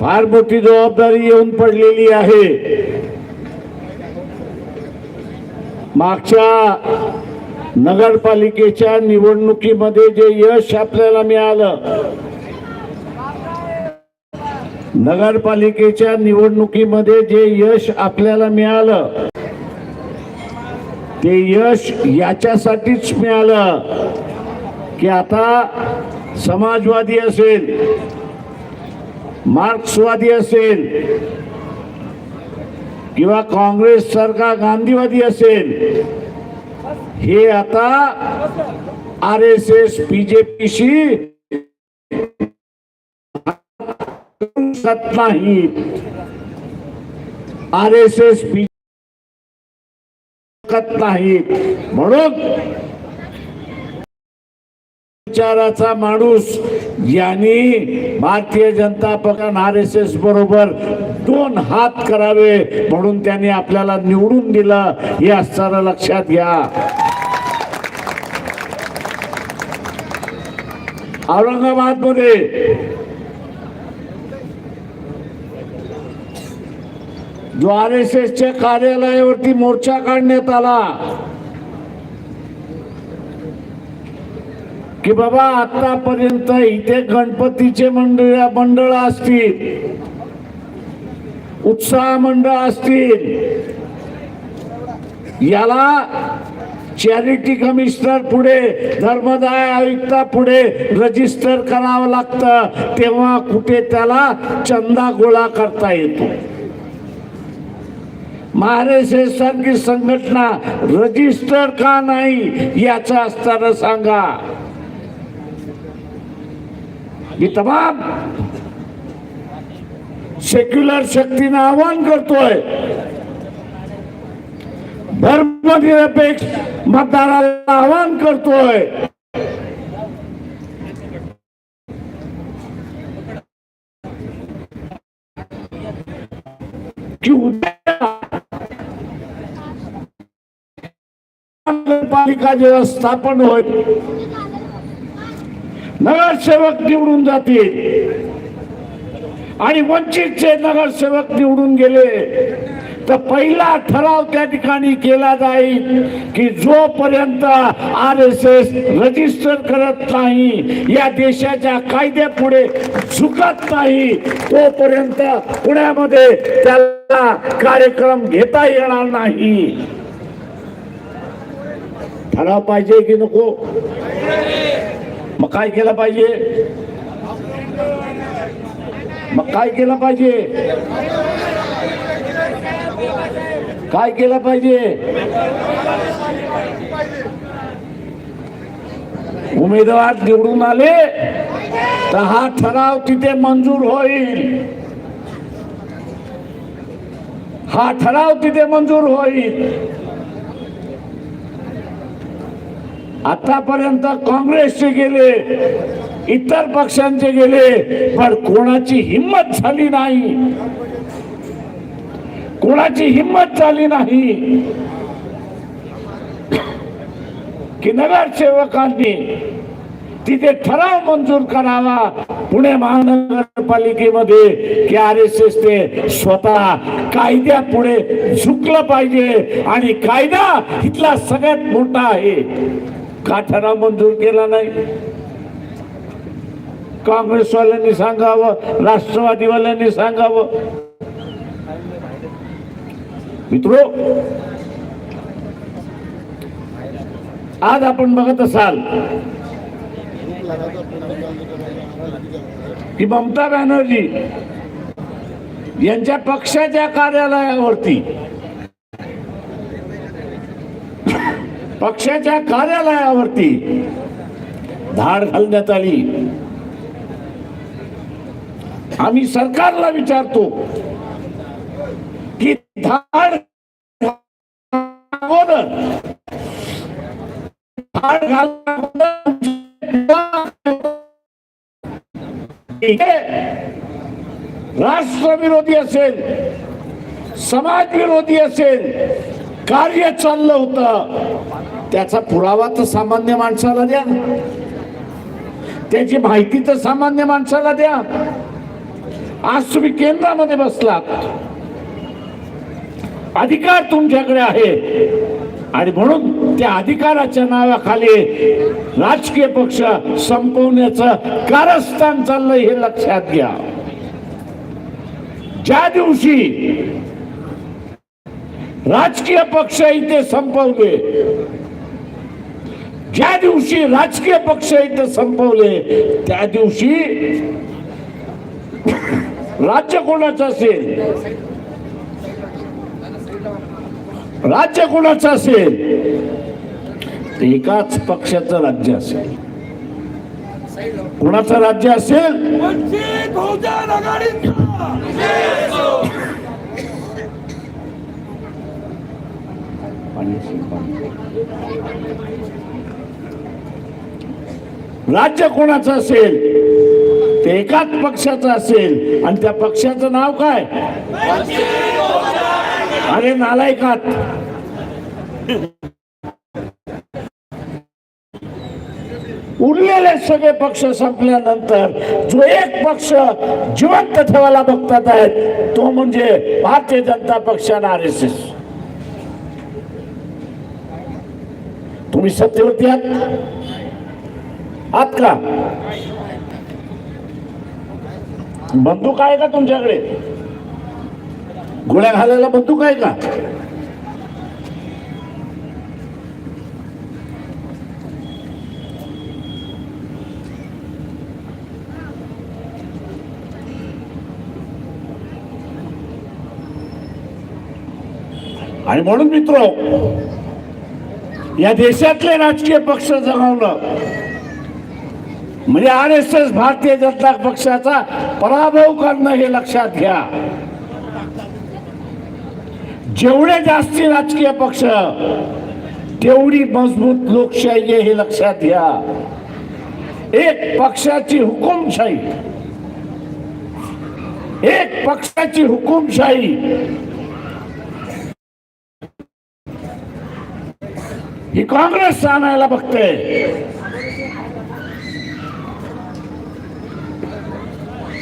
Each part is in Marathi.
फार मोठी जबाबदारी येऊन पडलेली आहे. मागच्या नगरपालिकेच्या निवडणुकीमध्ये जे यश आपल्याला मिळालं नगरपालिकेच्या निवडणुकीमध्ये जे यश आपल्याला मिळालं ते यश याच्यासाठीच मिळालं. की आता समाजवादी असेल मार्क्सवादी असेल किंवा काँग्रेस सरकार गांधीवादी असेल हे आता आर एस एस बीजेपीशी नाही आर एस एस बी नाहीत. म्हणून विचाराचा माणूस यांनी भारतीय जनता पक्ष आर एस एस बरोबर दोन हात करावे म्हणून त्यांनी आपल्याला निवडून दिलं. हे असताना लक्षात घ्या. औरंगाबादमध्ये जो आर एस एसच्या कार्यालयावरती मोर्चा काढण्यात आला. की बाबा आतापर्यंत इथे गणपतीचे मंडळ मंडळ असतील. उत्साह मंडळ असतील. याला चॅरिटी कमिशनर पुढे धर्मदाय आयुक्ता पुढे रजिस्टर करावं लागतं. तेव्हा कुठे त्याला चंदा गोळा करता येतो. महाराष्ट्र सारखी संघटना रजिस्टर का नाही याचा असताना सांगा. मी तमाम सेक्युलर शक्तीनं आवाहन करतोय. धर्मनिरपेक्ष मतदाराला आवाहन करतोय. की उद्या नगरपालिका जेव्हा स्थापन होईल नगरसेवक निवडून जातील. आणि वंचितचे नगरसेवक निवडून गेले तर पहिला ठराव त्या ठिकाणी केला जाईल की जोपर्यंत आर एस एस रजिस्टर करत नाही या देशाच्या कायद्यापुढे झुकत नाही तोपर्यंत पुण्यामध्ये त्याला कार्यक्रम घेता येणार नाही. ठराव पाहिजे की नको? काय केलं पाहिजे? मग काय केलं पाहिजे? काय केलं पाहिजे? उमेदवार निवडून आले तर हा ठराव तिथे मंजूर होईल. हा ठराव तिथे मंजूर होईल. आतापर्यंत काँग्रेसचे गेले इतर पक्षांचे गेले पण कोणाची हिंमत झाली नाही. कोणाची हिंमत झाली नाही. की नगरसेवकांनी तिथे ठराव मंजूर करावा पुणे महानगरपालिकेमध्ये की आर एस एस ते स्वतः कायद्या पुढे झुकलं पाहिजे आणि कायदा इथला सगळ्यात मोठा आहे. काठारा मंजूर केला नाही. काँग्रेसवाल्यांनी सांगावं राष्ट्रवादीवाल्यांनी सांगावं. मित्रो आज आपण बघत असाल की ममता बॅनर्जी यांच्या पक्षाच्या कार्यालयावरती पक्षाच्या कार्यालयावरती धाड घालण्यात आली. आम्ही सरकारला विचारतो की धाड अगोदर धाड राष्ट्रविरोधी असेल समाजविरोधी असेल कार्य चाललं होतं. त्याचा पुरावा तर सामान्य माणसाला द्या. त्याची माहिती तर सामान्य माणसाला द्या. आज तुम्ही केंद्रामध्ये बसलात. अधिकार तुमच्याकडे आहे. आणि म्हणून त्या अधिकाराच्या नावाखाली राजकीय पक्ष संपवण्याचं कारस्थान चाललंय हे लक्षात घ्या. ज्या दिवशी राजकीय पक्ष इथे संपवले ज्या दिवशी राजकीय पक्ष इथे संपवले त्या दिवशी राज्य कोणाचं असेल? राज्य कोणाचं असेल? एकाच पक्षाचं राज्य असेल. कोणाचं राज्य असेल? आघाडीचा. राज्य कोणाचं असेल? ते एकाच पक्षाचं असेल. आणि त्या पक्षाचं नाव काय? अरे नालायकात. उरलेले सगळे पक्ष संपल्यानंतर जो एक पक्ष जिवंत ठेवायला बघतात आहेत तो म्हणजे भारतीय जनता पक्ष आणि आर एस एस. तुम्ही सत्यवती आहात? आहात का बंदूक आहे का तुमच्याकडे? गोळ्या घालायला बंदूक आहे का? आणि म्हणून मित्र या देशातले राजकीय पक्ष जगवणं म्हणजे R S S Bharatiya Janata पक्षाचा पराभव करणं हे लक्षात घ्या. जेवढे जास्ती राजकीय पक्ष तेवढी मजबूत लोकशाही आहे हे लक्षात घ्या. एक पक्षाची हुकुमशाही. एक पक्षाची हुकुमशाही. ही काँग्रेस आणायला बघते.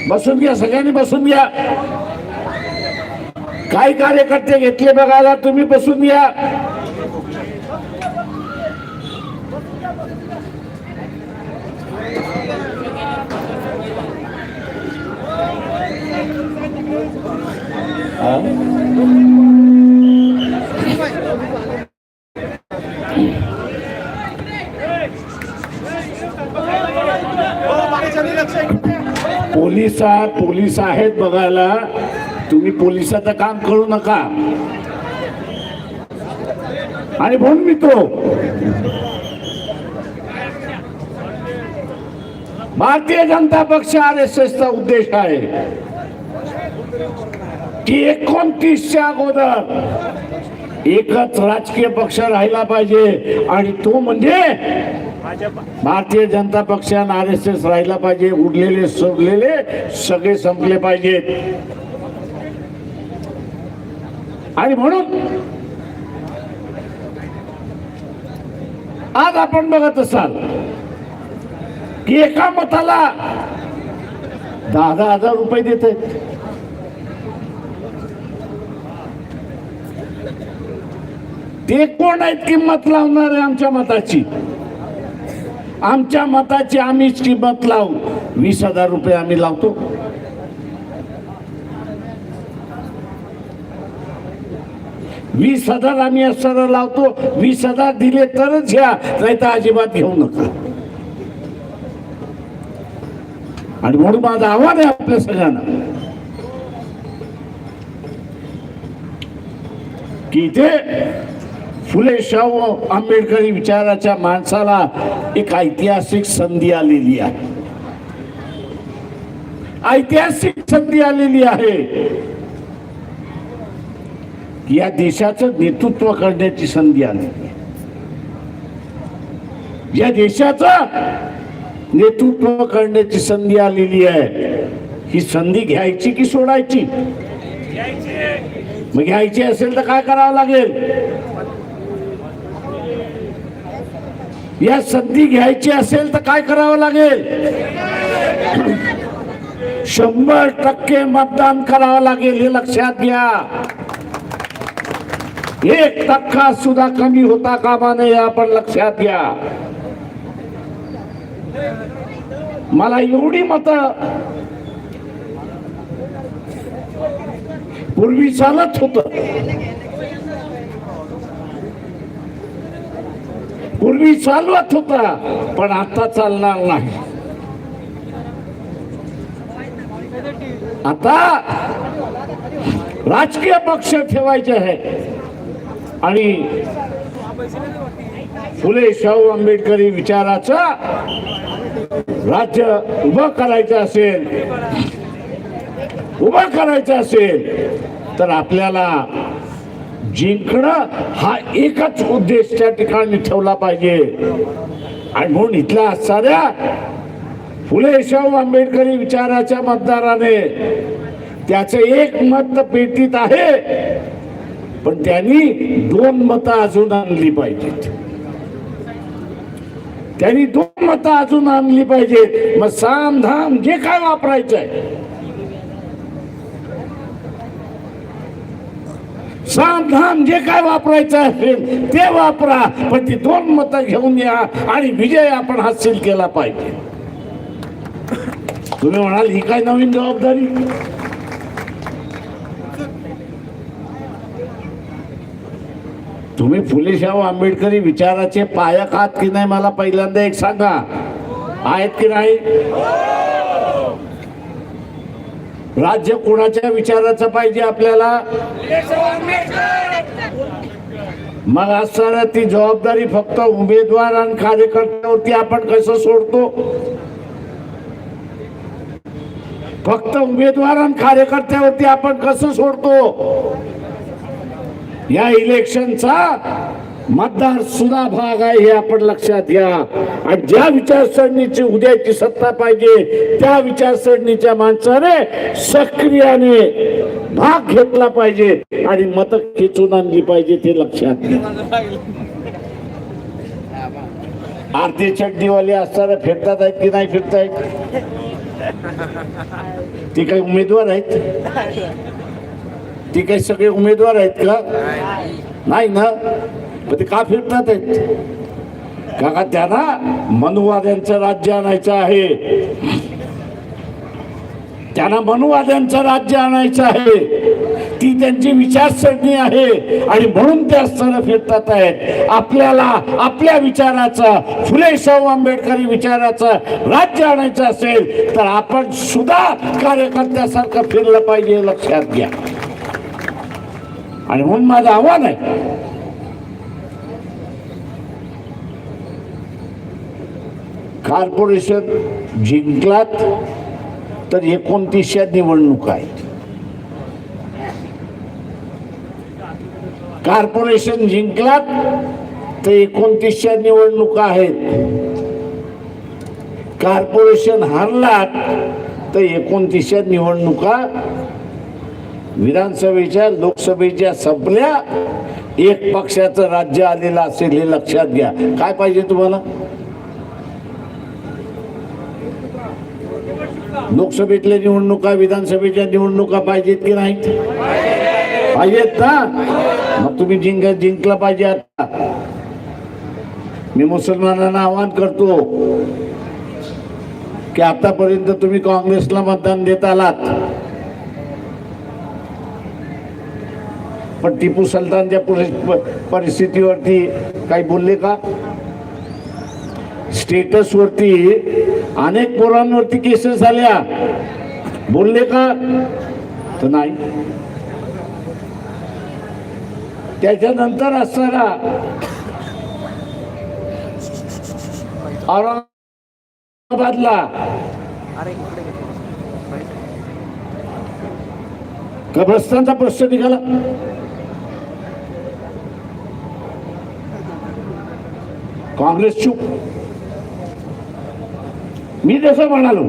बसून घ्या सगळ्यांनी बसून काय कार्यकर्ते घेतले बघायला तुम्ही बसून घ्या पोलीस पोलीस आहेत बघायला. तुम्ही पोलिसाचं काम करू नका. आणि म्हणून मित्र भारतीय जनता पक्ष आर एस एसचा उद्देश आहे की एकोणतीसच्या अगोदर एकच राजकीय पक्ष राहिला पाहिजे. आणि तो म्हणजे भारतीय जनता पक्षानं आर एस एस राहिला पाहिजे उरलेले सोडलेले सगळे संपले पाहिजेत. आणि म्हणून आज आपण बघत असाल की एका मताला दहा दहा हजार रुपये देत. आहेत ते कोण आहेत किंमत लावणारे आमच्या मताची? आमच्या मताची आम्हीच किंमत लावू. वीस हजार रुपये आम्ही लावतो. वीस हजार आम्ही असताना लावतो. वीस हजार दिले तरच घ्या नाही तर अजिबात घेऊ नका. आणि म्हणून माझं आव्हान आहे आपल्या सगळ्यांना. की इथे फुले शाहू आंबेडकरी विचाराच्या माणसाला एक ऐतिहासिक संधी आलेली आहे. ऐतिहासिक संधी आलेली आहे. या देशाचं नेतृत्व करण्याची संधी आलेली आहे. या देशाचं नेतृत्व करण्याची संधी आलेली आहे. ही संधी घ्यायची की सोडायची? मग घ्यायची असेल तर काय करावं लागेल? या संधी घ्यायची असेल तर काय करावं लागेल? शंभर टक्के मतदान करावं लागेल हे लक्षात घ्या. एक टक्का सुद्धा कमी होता कामा नये आपण लक्षात घ्या. मला एवढी मत पूर्वी चालत होत. पूर्वी चालवत होता पण आता चालणार नाही. आता राजकीय पक्ष ठेवायचे आहे आणि फुले शाहू आंबेडकरी विचाराचं राज्य उभं करायचं असेल उभं करायचं असेल तर आपल्याला जिंकणं हा एकच उद्देश त्या ठिकाणी ठेवला पाहिजे. आणि म्हणून इथल्या असणाऱ्या फुले शाहू आंबेडकरी विचाराच्या मतदाराने त्याचं एक मत पेटीत आहे पण त्यांनी दोन मतं अजून आणली पाहिजेत. त्यांनी दोन मतं अजून आणली पाहिजेत. मग साम धाम जे काय वापरायचं आहे साम धाम जे काय वापरायचं असेल ते वापरा पण ती दोन मतं घेऊन या आणि विजय आपण हासिल केला पाहिजे. तुम्ही म्हणाल ही काय नवीन जबाबदारी? तुम्ही फुले शाहू आंबेडकरी विचाराचे पायक आहात की नाही मला पहिल्यांदा एक सांगा. आहेत की नाही? राज्य कोणाच्या विचाराचं पाहिजे आपल्याला? मग असताना ती जबाबदारी फक्त उमेदवार आणि कार्यकर्त्यावरती आपण कसं सोडतो? फक्त उमेदवार आणि कार्यकर्त्यावरती आपण कसं सोडतो? या इलेक्शनचा मतदार सुद्धा भाग आहे हे आपण लक्षात घ्या. आणि ज्या विचारसरणीची उद्याची सत्ता पाहिजे त्या विचारसरणीच्या माणसाने सक्रियाने भाग घेतला पाहिजे आणि मत खेचून आणली पाहिजे ते लक्षात घ्या. आरती चड्डीवाले असताना फिरतात आहेत की नाही फिरतायत? ती काही उमेदवार आहेत? ती काही सगळे उमेदवार आहेत का? नाही ना? मग ते का फिरतात आहेत? का त्यांना मनुवाद्यांचं राज्य आणायचं आहे. त्यांना मनुवाद्यांचं राज्य आणायचं आहे. ती त्यांची विचारसरणी आहे. आणि म्हणून ते असताना फिरतात आहेत. आपल्याला आपल्या विचाराचा फुले शाहू आंबेडकरी विचाराचं राज्य आणायचं असेल तर आपण सुद्धा कार्यकर्त्यासारखं फिरलं पाहिजे लक्षात घ्या. आणि म्हणून माझं आव्हान आहे कॉर्पोरेशन जिंकलात तर एकोणतीसच्या निवडणुका आहेत. कॉर्पोरेशन जिंकलात तर एकोणतीसच्या निवडणुका आहेत. कॉर्पोरेशन हारलात तर एकोणतीसच्या निवडणुका विधानसभेच्या लोकसभेच्या संपल्या. एक पक्षाचं राज्य आलेलं असेल हे लक्षात घ्या. काय पाहिजे तुम्हाला? लोकसभेतल्या निवडणुका विधानसभेच्या निवडणुका पाहिजेत की नाहीत? पाहिजेत ना? मग तुम्ही जिंक जिंकला पाहिजे आता. मी मुसलमानांना आवाहन करतो की आतापर्यंत तुम्ही काँग्रेसला मतदान देत आलात. पण टिपू सुलतानच्या परिस्थितीवरती काही बोलले का? स्टेटसवरती अनेक पोरांवरती केसेस झाल्या. बोलले का? तर नाही. त्याच्यानंतर असताना औरंगाबादला. कब्रस्तानचा प्रश्न निघाला. काँग्रेस चूप मी जसं म्हणालो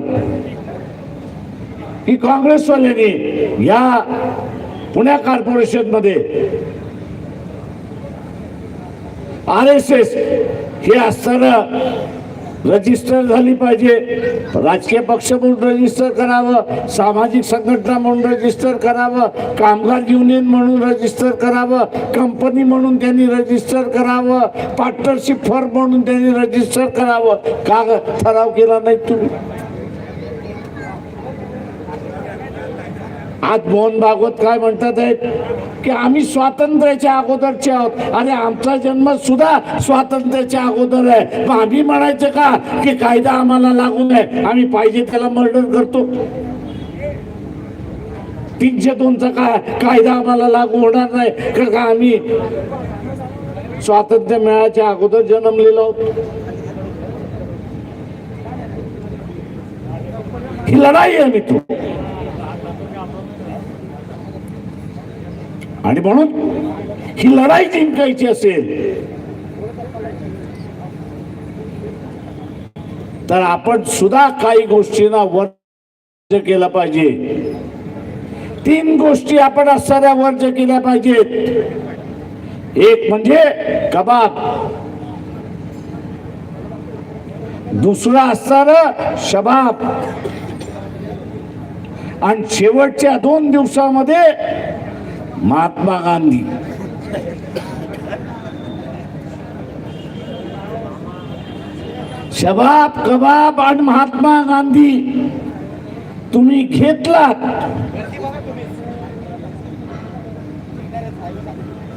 की काँग्रेसवाल्यांनी या पुण्या कॉर्पोरेशनमध्ये आर एस एस हे असताना रजिस्टर झाली पाहिजे. राजकीय पक्ष म्हणून रजिस्टर करावं सामाजिक संघटना म्हणून रजिस्टर करावं कामगार युनियन म्हणून रजिस्टर करावं कंपनी म्हणून त्यांनी रजिस्टर करावं पार्टनरशिप फर्म म्हणून त्यांनी रजिस्टर करावं. का ठराव केला नाही तुम्ही. आज मोहन भागवत काय म्हणतात आहेत? की आम्ही स्वातंत्र्याच्या अगोदरचे आहोत. अरे आमचा जन्म सुद्धा स्वातंत्र्याच्या अगोदर आहे. मग आम्ही म्हणायचं का? की कायदा आम्हाला लागू नये आम्ही पाहिजे त्याला मर्डर करतो. तीनशे दोनचा काय कायदा आम्हाला लागू होणार नाही. का का आम्ही स्वातंत्र्य मिळायच्या अगोदर जन्मलेलो आहोत. ही लढाई आहे मित्र. आणि म्हणून ही लढाई जिंकायची असेल. तर आपण सुद्धा काही गोष्टींना वर्ज केलं पाहिजे. तीन गोष्टी आपण असणाऱ्या वर्ज केल्या पाहिजेत. एक म्हणजे कबाब. दुसरा असणार शबाब. आणि शेवटच्या दोन दिवसामध्ये महात्मा गांधी शबाब कबाब आणि महात्मा गांधी तुम्ही घेतलात.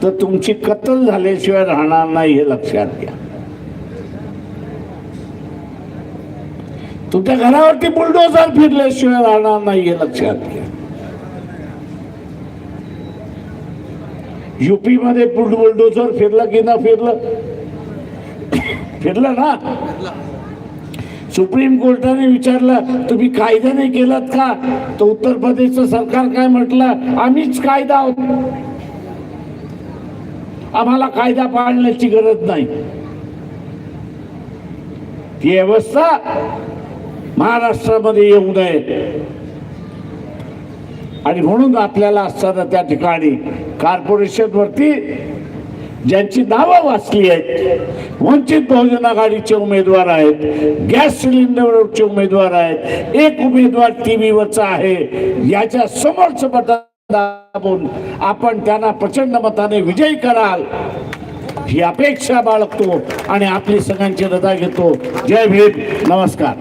तर तुमची कत्तल झाल्याशिवाय राहणार नाही हे लक्षात घ्या. तुमच्या घरावरती बुलडोजर फिरल्याशिवाय राहणार नाही हे लक्षात घ्या. युपी मध्ये बुलडोजर फिरला की ना फिरलं? फिरलं ना? सुप्रीम कोर्टाने विचारलं तुम्ही कायदा नाही केलात का? तर उत्तर प्रदेशचं सरकार काय म्हटलं आम्हीच कायदा आहोत. आम्हाला कायदा पाळण्याची गरज नाही. ती व्यवस्था महाराष्ट्रामध्ये येऊ नये. आणि म्हणून आपल्याला असताना त्या ठिकाणी कॉर्पोरेशनवरती ज्यांची नावं वाचली आहेत वंचित बहुजन आघाडीचे उमेदवार आहेत गॅस सिलेंडरवरचे उमेदवार आहेत एक उमेदवार टी व्हीवरचा आहे याच्या समोरचं बटन दाबून आपण त्यांना प्रचंड मताने विजयी कराल ही अपेक्षा बाळगतो आणि आपली सगळ्यांची रजा घेतो. जय भीम. नमस्कार.